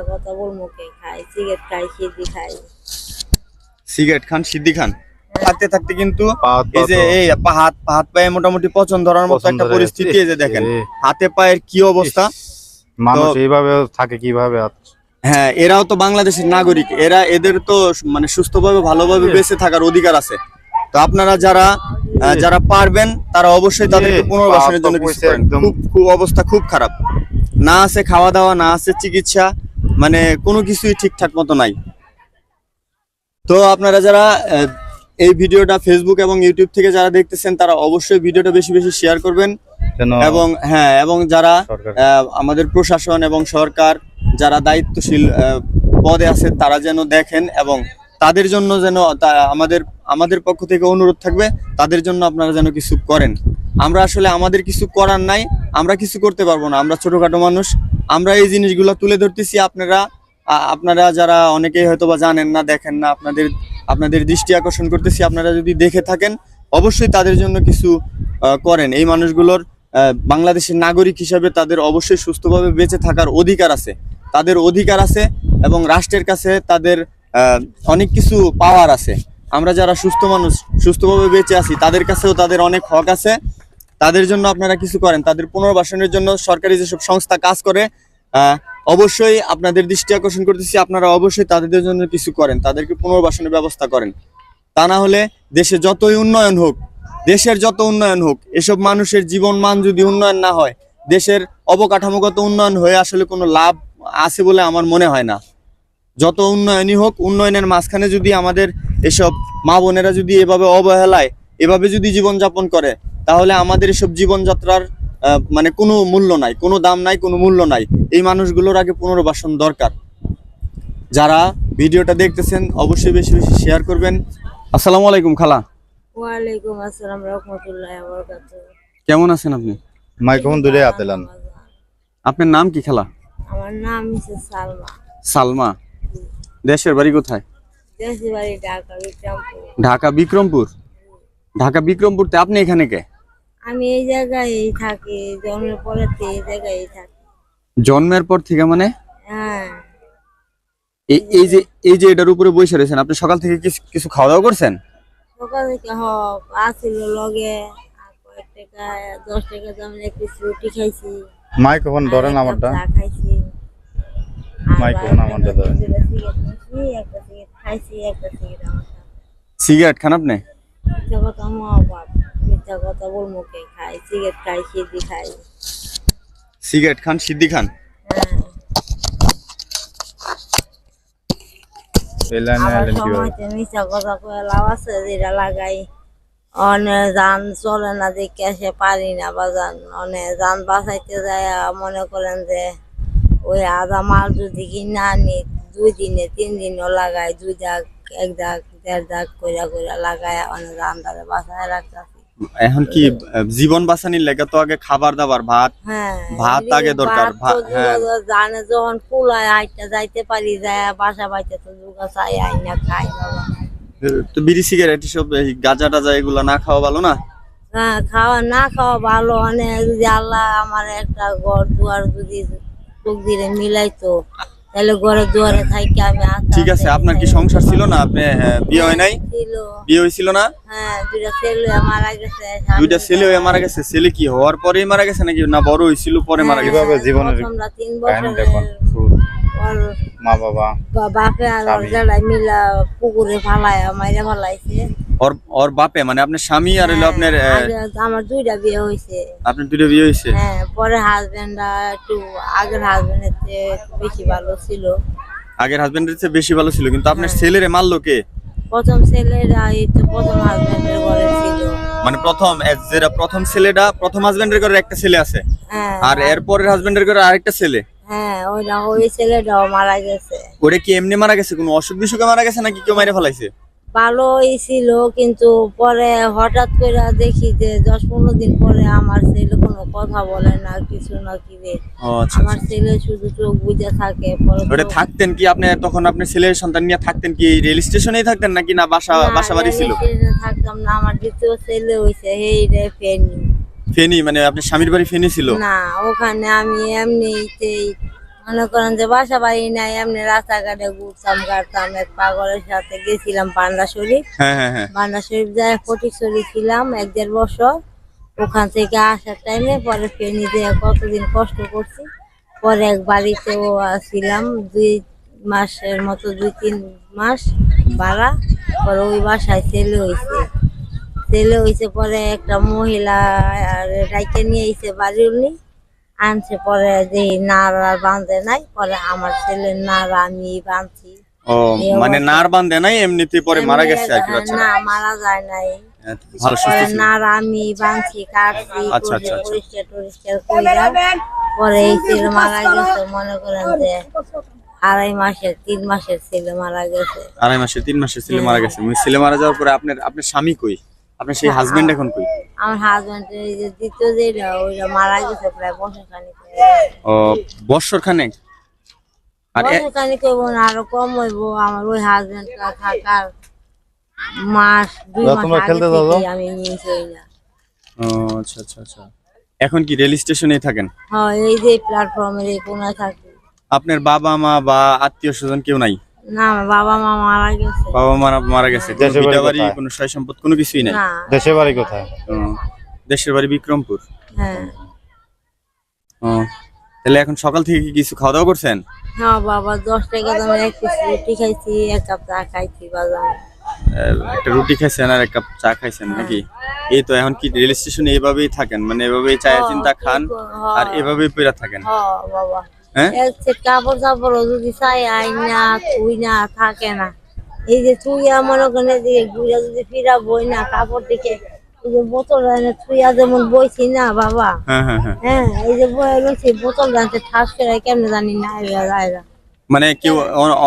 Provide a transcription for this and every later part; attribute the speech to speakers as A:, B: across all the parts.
A: মিথ্যা কথা বলব কে? খাই সিগারেট খাই সিদ্ধি খাই।
B: সিগারেট খান সিদ্ধি খান? থাকতে থাকতে কিন্তু এই যে এই হাত হাত পায়ে মোটামুটি পচন ধরার মতো একটা পরিস্থিতি এই যে দেখেন হাতে পায়ের কি অবস্থা?
C: মানুষ এইভাবে থাকে কীভাবে
B: হ্যাঁ এরাও তো বাংলাদেশের নাগরিক এরা এদের তো মানে সুস্থভাবে ভালোভাবে বেঁচে থাকার অধিকার আছে। তো আপনারা যারা আহ, যারা পারবেন তারা অবশ্যই তাদেরকে পুনর্বাসনের জন্য কিছু করেন। খুব অবস্থা খুব খারাপ। না আছে খাওয়া দাওয়া না আছে চিকিৎসা মানে কোনো কিছুই ঠিকঠাক মতো নাই। তো আপনারা যারা এই ভিডিওটা ফেসবুক এবং ইউটিউব থেকে যারা দেখতেছেন তারা অবশ্যই ভিডিওটা বেশি বেশি শেয়ার করবেন। এবং হ্যাঁ এবং যারা আমাদের প্রশাসন এবং সরকার যারা দায়িত্বশীল পদে আছে তারা যেন দেখেন এবং তাদের জন্য যেন আমাদের আমাদের পক্ষ থেকে অনুরোধ থাকবে তাদের জন্য আপনারা যেন কিছু করেন। আমরা আসলে আমাদের কিছু করার নাই আমরা কিছু করতে পারব না আমরা ছোটখাটো মানুষ আমরা এই জিনিসগুলো তুলে ধরতেছি আপনারা আপনারা যারা অনেকেই হয়তো বা জানেন না, দেখেন না, আপনাদের আপনাদের দৃষ্টি আকর্ষণ করতেছি, আপনারা যদি দেখে থাকেন, অবশ্যই তাদের জন্য কিছু করেন। এই মানুষগুলোর বাংলাদেশের নাগরিক হিসাবে তাদের অবশ্যই সুস্থভাবে বেঁচে থাকার অধিকার আছে। তাদের অধিকার আছে এবং রাষ্ট্রের কাছে তাদের অনেক কিছু পাওয়ার আছে। আমরা যারা সুস্থ মানুষ, সুস্থভাবে বেঁচে আছি, তাদের কাছেও তাদের অনেক হক আছে। তাদের জন্য আপনারা কিছু করেন। তাদের পুনর্বাসনের জন্য সরকারি যেসব সংস্থা কাজ করে অবশ্যই আপনাদের দৃষ্টি আকর্ষণ করতেছি। আপনারা অবশ্যই তাদের জন্য কিছু করেন, তাদেরকে পুনর্বাসনের ব্যবস্থা করেন। তা না হলে দেশে যতই উন্নয়ন হোক, দেশের যত উন্নয়ন হোক, এসব মানুষের জীবন মান যদি উন্নয়ন না হয়, দেশের অবকাঠামোগত উন্নয়ন হয়ে আসলে কোনো লাভ আছে বলে আমার মনে হয় না। যত উন্নয়নই হোক, উন্নয়নের মাঝখানে যদি আমাদের এসব মা বোনেরা যদি এভাবে অবহেলায়, এভাবে যদি জীবনযাপন করে তাহলে আমাদের এসব জীবনযাত্রার আহ, মানে কোনো মূল্য নাই কোনো দাম নাই কোনো মূল্য নাই। এই মানুষগুলোর আগে পুনর্বাসন দরকার। যারা ভিডিওটা দেখতেছেন অবশ্যই বেশি বেশি শেয়ার করবেন। আসসালামু আলাইকুম খালা।
A: ওয়ালাইকুম আসসালাম রহমতুল্লাহ বরকাত
B: কেমন আছেন আপনি?
C: মাইক্রোফোন দূরে আতেলান।
B: আপনার নাম কি খালা?
A: আমার নাম মিসেস সালমা।
B: সালমা। দেশের বাড়ি কোথায়?
A: দেশি বাড়ি ঢাকা বিক্রমপুর।
B: ঢাকা বিক্রমপুর? ঢাকা বিক্রমপুরতে আপনি এখানে কে?
A: আমি এই জায়গায় থাকি জন্মের পরে এই জায়গায় থাকি।
B: জন্মের পর থেকে মানে?
A: হ্যাঁ।
B: এই এই যে এই যে এটার উপরে বসে রয়েছেন আপনি সকাল থেকে কিছু কিছু খাওয়া দাওয়া করছেন?
A: সকাল থেকে আসিল লগে আর কয়েক টাকা দশ টাকা দামের একটু রুটি খাইছি।
C: মাইক্রোফোন
A: আর
C: ধরেন
A: একটা
C: আমারটা।
A: খাইছি। আর
C: মাইক্রোফোন
A: বাইরে
C: আমারটা ধরেন।
A: সিগারেট একটা সিগারেট খাইছি একটা সিগারেট
B: খান আপনি?
A: মিথ্যা কথা বলব কে? খাই সিগারেট খাই সিদ্ধি খাই।
B: সিগারেট খান সিদ্ধি খান?
A: হ্যাঁ। মিথ্যা কথা কয়ে লাভ আছে যেটা লাগাই। যান চলে না দেখে সে পারি না বা যান। অনেক যান বাঁচাইতে যায় মনে করেন যে ওই আধা মাল যদি কিনে আনি দুই দিনে তিন দিনও লাগাই দুই দাগ এক দাগ দেড় দাগ কইরা কইরা লাগাই অনেক যান ধরে বাঁচায় রাখতেছি।
B: এখন কি জীবন বাঁচানির লেগে তো আগে খাবার দাবার ভাত
A: হ্যাঁ
B: ভাত আগে দরকার, হ্যাঁ।
A: জানে যখন কুলায় হাইটটা যাইতে পারি যায় বাসা বাইতে তো দুগা চাই আই না খাই বাবা।
B: তো বিড়ি সিগারেট সব এই গাঁজা টাজা এগুলো না খাওয়া ভালো না?
A: হ্যাঁ খাওয়া না খাওয়া ভালো মানে যদি আল্লাহ আমার একটা ঘর দুয়ার যদি চোখ দিয়ে মিলাইতো। তাহলে ঘরে দুয়ারে থাকি আমি
B: ঠিক আছে আপনার কি সংসার ছিল না? আপনি বিয়ে হয় নাই?
A: ছিল।
B: বিয়ে হয়েছিল না?
A: হ্যাঁ দুইটা ছেলে মারা গেছে
B: দুইটা ছেলে হয়ে মারা গেছে ছেলে কি হওয়ার পরেই মারা গেছে নাকি? না বড় হয়েছিল পরে মারা গেছে?
C: কীভাবে জীবনের শুরু,
A: ওর
C: মা বাবা
A: বাপে আর মিলা পুকুরে ফালায় মাইরা ফালাইছে।
B: ওর ওর বাপে মানে আপনার স্বামী আর হলো আপনার
A: আমার দুইটা বিয়ে হয়েছে।
B: আপনার দুটো বিয়ে হয়েছে?
A: হ্যাঁ পরে হাজবেন্ডরা একটু আগের হাজবেন্ডের চেয়ে বেশি ভালো ছিল।
B: আগের হাজবেন্ডের চেয়ে বেশি ভালো ছিল কিন্তু আপনার
A: হ্যাঁ।
B: ছেলেরে মারলো কে?
A: প্রথম ছেলেরা এই তো প্রথম হাজবেন্ডের ঘরে ছিল।
B: মানে প্রথম যেটা প্রথম ছেলেটা প্রথম হাজবেন্ডের ঘরে একটা ছেলে আছে।
A: হ্যাঁ।
B: আর এরপরের হাজবেন্ডের ঘরে আরেকটা ছেলে।
A: হ্যাঁ ওই ছেলেটাও মারা গেছে।
B: ওরে কি এমনি মারা গেছে? কোনো অসুখ বিসুখে মারা গেছে নাকি কেউ মারা ফেলাইছে?
A: ভালোই ছিল কিন্তু পরে হঠাৎ করে দেখি যে দশ পনেরো দিন পরে আমার ছেলে কোনো কথা বলে না কিছু না কি রে।
B: আচ্ছা
A: আমার ছেলে শুধু চোখ বুঝে থাকে
B: ওটা থাকতেন কি আপনি তখন আপনার ছেলের সন্তান নিয়ে থাকতেন কি রেল স্টেশনেই থাকতেন নাকি না বাসা বাসা বাড়ি ছিল?
A: থাকতাম না আমার দ্বিতীয় ছেলে হয়েছে এই রে ফেনি।
B: ফেনি মানে আপনার স্বামীর বাড়ি ফেনি ছিল?
A: না ওখানে আমি এমনিতেই মনে করেন যে বাসা বাড়ি নাই এমনি রাস্তাঘাটে ঘুরতাম গাড়তাম এক পাগলের সাথে গেছিলাম পান্ডা শরীফ।
B: হ্যাঁ হ্যাঁ হ্যাঁ।
A: বান্ডা শরীফ যায় ফটিকছড়ি ছিলাম এক দেড় বছর। ওখান থেকে আসার টাইমে পরে ফেনি দিয়ে কতদিন কষ্ট করছি। পরে এক বাড়িতেও ছিলাম দুই মাসের মতো দুই তিন মাস ভাড়া। পরে ওই বাসায় ছেলে হয়েছে ছেলে হয়েছে পরে একটা মহিলা রাইকে নিয়ে এসে বাড়ি উনি। আনছে পরে যে নার আর বাঁধে নাই পরে আমার ছেলের নার আমি বাঁধছি।
B: ও মানে নার বান্ধে নাই এমনিতে পরে মারা গেছে আর কি বাচ্চা
A: না মারা যায় নাই।
B: ভালো সুস্থ ছিল।
A: নার আমি বাঁধছি কাটছি
B: আচ্ছা, আচ্ছা, আচ্ছা।
A: পরিষ্কার কইরা পরে এই ছেলে মারা গেছে মনে করেন যে আড়াই মাসের তিন মাসের ছেলে মারা গেছে।
B: আড়াই মাসে তিন মাসে ছেলে মারা গেছে। মানে ছেলে মারা যাওয়ার পরে আপনার আপনার স্বামী কই? আপনার সেই হাজবেন্ড এখন কই?
A: আমার হাজবেন্ড এই যে দ্বিতীয় যেটা ওইটা মারা গেছে প্রায় বছর খানিক
B: ও বৎসর খানেক আর
A: বছর খানিক হইব না আরও কম হইব। আমার ওই হাজবেন্ড থাকার মাস দুই মাস
C: তোমরা খেলতে যাও,
A: আমি নিয়েছি ওইটা
B: ও আচ্ছা আচ্ছা আচ্ছা। এখন কি রেল স্টেশনে থাকেন?
A: হ্যাঁ এই যে প্ল্যাটফর্মের এই কোনায় থাকি।
B: আপনার বাবা মা বা আত্মীয় স্বজন কেউ নাই?
A: না বাবা মা মারা গেছে।
B: বাবা মা মারা গেছে।
C: দেশের বাড়ি
B: ভিটা বাড়ি
C: কোথায়?
B: কোনো সয় সম্পদ কোনো কিছুই নাই।
A: না।
C: বাড়ি কোথায়?
B: দেশের বাড়ি বিক্রমপুর।
A: হ্যাঁ।
B: তাহলে এখন সকাল থেকে কি কিছু খাওয়া দাওয়া করছেন?
A: হ্যাঁ বাবা দশ টাকা দামের এক পিস রুটি খাইছি এক কাপ চা খাইছি বাজার
B: একটা রুটি খাইছেন আর এক কাপ চা খাইছেন নাকি? এই তো এখন কি রেল স্টেশনে এইভাবেই থাকেন মানে এভাবেই চায়ের চিন্তা খান আর এভাবেই পেরা থাকেন।
A: হ্যাঁ বাবা।
B: হ্যাঁ
A: কাপড় চাপড় যদি চাই আই না তুই না থাকে না। এই যে তুই মনে করেন যে ঘুরে যদি ফিরা বই না কাপড় দিকে এই যে বোতল তুইয়া যেমন বইছি না বাবা।
B: হ্যাঁ হ্যাঁ হ্যাঁ।
A: হ্যাঁ এই যে বয়ে রয়েছি বোতল জানতে ঠাস করে কেমনে জানি না হইয়া যায় না।
B: মানে কেউ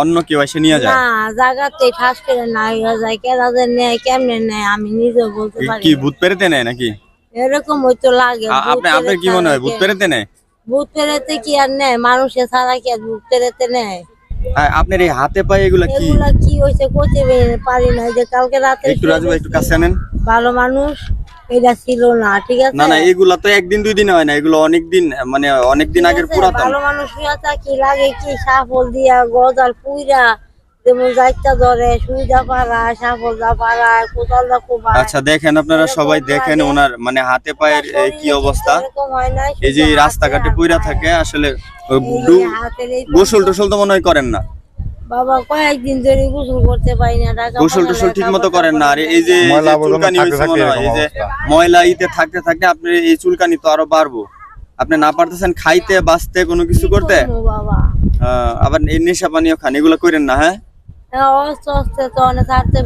B: অন্য কেউ এসে নিয়ে যায়?
A: না জায়গাতে ঠাস করে না হইয়া যায়। কেরা যে নেয় কেমনে নেয় আমি নিজেও বলতে পারি
B: কি। ভূত পেরেতে নেয় নাকি?
A: এরকম হয়তো লাগে
B: আপনি আপনার কি মনে হয় ভূত পেরেতে নেয়?
A: ভূত পেরেতে কি আর নেয় মানুষে ছাড়া কি আর ভূত পেরেতে নেয়
B: আর আপনার এই হাতে পায়ে এগুলা কি?
A: এগুলা কি হয়েছে করতে পারি না। যে কালকে রাতে
B: একটু রাজু একটু কাছে আনেন।
A: ভালো মানুষ এটা ছিল না ঠিক আছে?
B: না না এগুলা তো একদিন দুই দিন হয় না। এগুলো অনেক দিন মানে অনেক দিন আগের পুরাতন।
A: ভালো মানুষ কি লাগে কি সাফল দিয়া গজাল পুইরা যেমন যাইতা ধরে সুইদা পাড়া সাফল দা পাড়া কোদাল দা কোবায়
B: আচ্ছা দেখেন আপনারা সবাই দেখেন ওনার মানে হাতে পায়ের কি অবস্থা? এই যে রাস্তাঘাটে পুইরা থাকে আসলে গোসল টোসল তো মনে হয় করেন না।
A: বাবা কয়েকদিন ধরে গোসল করতে পারি না টাকা
B: গোসল টোসল ঠিক মতো করেন না। আর এই যে চুলকানি হয়েছে মনে হয় এই যে ময়লা ইতে থাকতে থাকতে আপনার এই চুলকানি তো আরও বাড়বো। আপনি না পারতেছেন খাইতে বাঁচতে কোনো কিছু করতে?
A: বাবা?
B: আবার এই নেশা পানীয় খান এগুলো করেন না হ্যাঁ?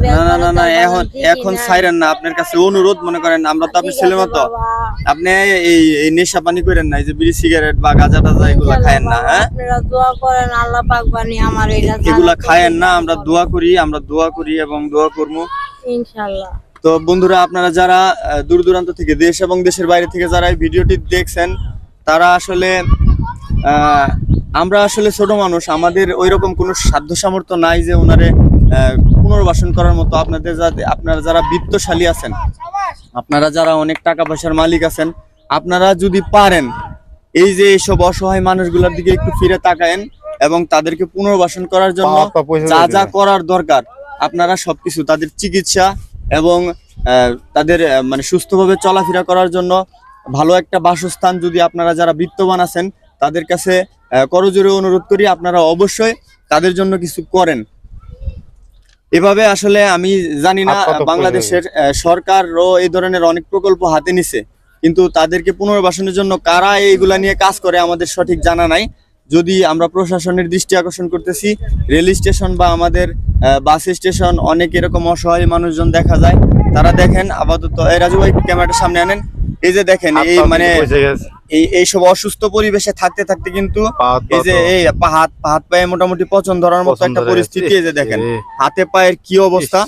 A: হ্যাঁ,
B: না না না এখন এখন সাইরেন না আপনার কাছে অনুরোধ মনে করেন আমরা তো আপনি মতো। আপনি এই নেশা পানি করেন না এই যে বিড়ি সিগারেট বা গাঁজা টাজা এগুলা খায়েন না হ্যাঁ?
A: আপনারা দোয়া করেন আল্লাহ পাক বানি আমার
B: এগুলা খায়েন না আমরা দোয়া করি আমরা দোয়া করি এবং দোয়া করব।
A: ইনশাআল্লাহ।
B: তো বন্ধুরা আপনারা যারা দূর দূরান্ত থেকে দেশ এবং দেশের বাইরে থেকে যারা এই ভিডিওটি দেখছেন তারা আসলে আহ, আমরা আসলে ছোট মানুষ আমাদের ওই রকম কোনো সাধ্য সামর্থ্য নাই যে ওনারে পুনর্বাসন করার মতো। আপনাদের যাতে আপনারা যারা বিত্তশালী আছেন আপনারা যারা অনেক টাকা পয়সার মালিক আছেন আপনারা যদি পারেন এই যে এইসব অসহায় মানুষগুলোর দিকে একটু ফিরে তাকায়েন এবং তাদেরকে পুনর্বাসন করার জন্য যা যা করার দরকার আপনারা সবকিছু তাদের চিকিৎসা এবং আহ, তাদের মানে সুস্থভাবে চলাফেরা করার জন্য ভালো একটা বাসস্থান যদি আপনারা যারা বিত্তবান আছেন তাদের কাছে করজোরে অনুরোধ করি আপনারা অবশ্যই তাদের জন্য কিছু করেন। এভাবে আসলে আমি জানি না বাংলাদেশের সরকারও এই ধরনের অনেক প্রকল্প হাতে নিছে। কিন্তু তাদেরকে পুনর্বাসনের জন্য কারা এইগুলা নিয়ে কাজ করে আমাদের সঠিক জানা নাই। যদি আমরা প্রশাসনের দৃষ্টি আকর্ষণ করতেছি রেল স্টেশন বা আমাদের বাস স্টেশন অনেক এরকম অসহায় মানুষজন দেখা যায়। তারা দেখেন আপাতত এই রাজু ভাই ক্যামেরাটার সামনে আনেন। এই যে দেখেন এই মানে এই এইসব অসুস্থ পরিবেশে থাকতে থাকতে কিন্তু এই যে এই হাত হাত পায়ে মোটামুটি পচন ধরার মতো একটা পরিস্থিতি এই যে দেখেন হাতে পায়ের কি অবস্থা?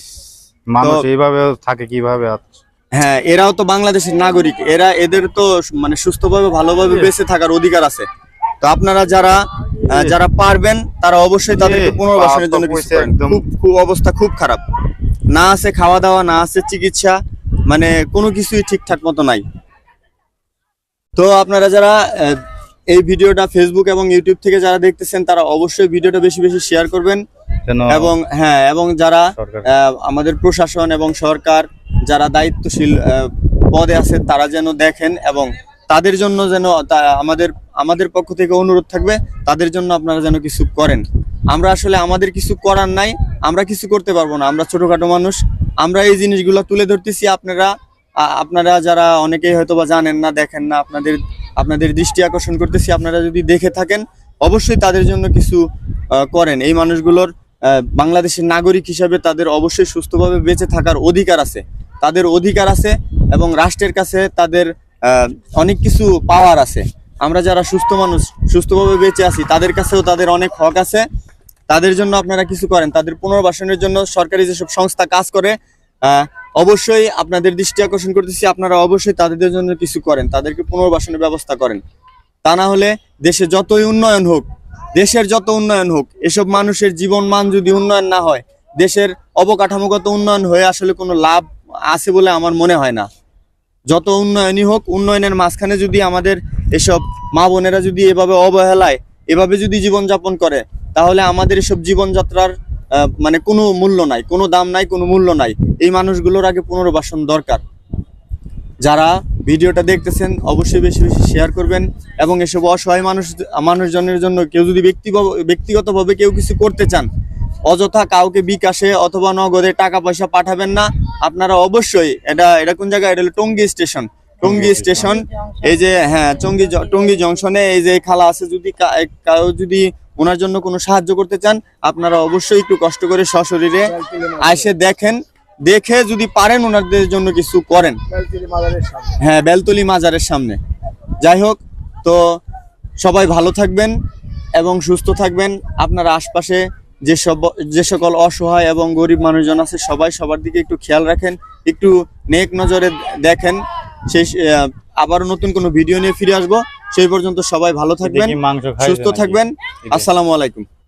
C: মানুষ এইভাবে থাকে কীভাবে
B: হ্যাঁ এরাও তো বাংলাদেশের নাগরিক এরা এদের তো মানে সুস্থভাবে ভালোভাবে বেঁচে থাকার অধিকার আছে। তো আপনারা যারা যারা পারবেন তারা অবশ্যই তাদেরকে
C: এ,
B: পুনর্বাসনের জন্য খুব অবস্থা খুব খারাপ। না আছে খাওয়া দাওয়া না আছে চিকিৎসা মানে কোনো কিছুই ঠিকঠাক মতো নাই। তো আপনারা যারা এই ভিডিওটা ফেসবুক এবং ইউটিউব থেকে যারা দেখতেছেন তারা অবশ্যই ভিডিওটা বেশি বেশি শেয়ার করবেন। এবং হ্যাঁ এবং যারা আমাদের প্রশাসন এবং সরকার যারা দায়িত্বশীল পদে আছে তারা যেন দেখেন এবং তাদের জন্য যেন আমাদের আমাদের পক্ষ থেকে অনুরোধ থাকবে তাদের জন্য আপনারা যেন কিছু করেন। আমরা আসলে আমাদের কিছু করার নাই, আমরা কিছু করতে পারব না, আমরা ছোটখাটো মানুষ। আমরা এই জিনিসগুলো তুলে ধরতেছি আপনারা আপনারা যারা অনেকেই হয়তো বা জানেন না, দেখেন না, আপনাদের আপনাদের দৃষ্টি আকর্ষণ করতেছি, আপনারা যদি দেখে থাকেন, অবশ্যই তাদের জন্য কিছু করেন। এই মানুষগুলোর বাংলাদেশের নাগরিক হিসাবে তাদের অবশ্যই সুস্থভাবে বেঁচে থাকার অধিকার আছে। তাদের অধিকার আছে এবং রাষ্ট্রের কাছে তাদের অনেক কিছু পাওয়ার আছে। আমরা যারা সুস্থ মানুষ, সুস্থভাবে বেঁচে আছি, তাদের কাছেও তাদের অনেক হক আছে। তাদের জন্য আপনারা কিছু করেন। তাদের পুনর্বাসনের জন্য সরকারি যেসব সংস্থা কাজ করে অবশ্যই আপনাদের দৃষ্টি আকর্ষণ করতেছি। আপনারা অবশ্যই তাদের জন্য কিছু করেন, তাদেরকে পুনর্বাসনের ব্যবস্থা করেন। তা না হলে দেশে যতই উন্নয়ন হোক, দেশের যত উন্নয়ন হোক, এসব মানুষের জীবন মান যদি উন্নয়ন না হয়, দেশের অবকাঠামোগত উন্নয়ন হয়ে আসলে কোনো লাভ আছে বলে আমার মনে হয় না। যত উন্নয়নই হোক, উন্নয়নের মাঝখানে যদি আমাদের এসব মা বোনেরা যদি এভাবে অবহেলায়, এভাবে যদি জীবনযাপন করে তাহলে আমাদের এসব জীবনযাত্রার মানে কোনো মূল্য নাই কোনো দাম নাই কোনো মূল্য নাই। এই মানুষগুলোর আগে পুনর্বাসন দরকার। যারা ভিডিওটা দেখতেছেন অবশ্যই বেশি বেশি শেয়ার করবেন এবং এসব অসহায় মানুষ মানুষজনের জন্য কেউ যদি ব্যক্তি ব্যক্তিগতভাবে কেউ কিছু করতে চান অযথা কাউকে বিকাশে অথবা নগদে টাকা পয়সা পাঠাবেন না আপনারা অবশ্যই এটা এটা কোন জায়গায় এটা হলো টঙ্গি স্টেশন। টঙ্গী স্টেশন এই যে হ্যাঁ টঙ্গি টঙ্গি জংশনে এই যে খালা আছে যদি কাউ যদি ওনার জন্য কোনো সাহায্য করতে চান, আপনারা অবশ্যই একটু কষ্ট করে সশরীরে এসে দেখেন। দেখে যদি পারেন ওনাদের জন্য কিছু করেন। হ্যাঁ বেলতলি মাজারের সামনে। যাই হোক, তো সবাই ভালো থাকবেন এবং সুস্থ থাকবেন। আপনার আশপাশে যেসব যে সকল অসহায় এবং গরিব মানুষজন আছে, সবাই সবার দিকে একটু খেয়াল রাখেন, একটু নেক নজরে দেখেন। সেই আবারও নতুন কোনো ভিডিও নিয়ে ফিরে আসব। সেই পর্যন্ত সবাই ভালো থাকবেন সুস্থ থাকবেন। আসসালামু আলাইকুম।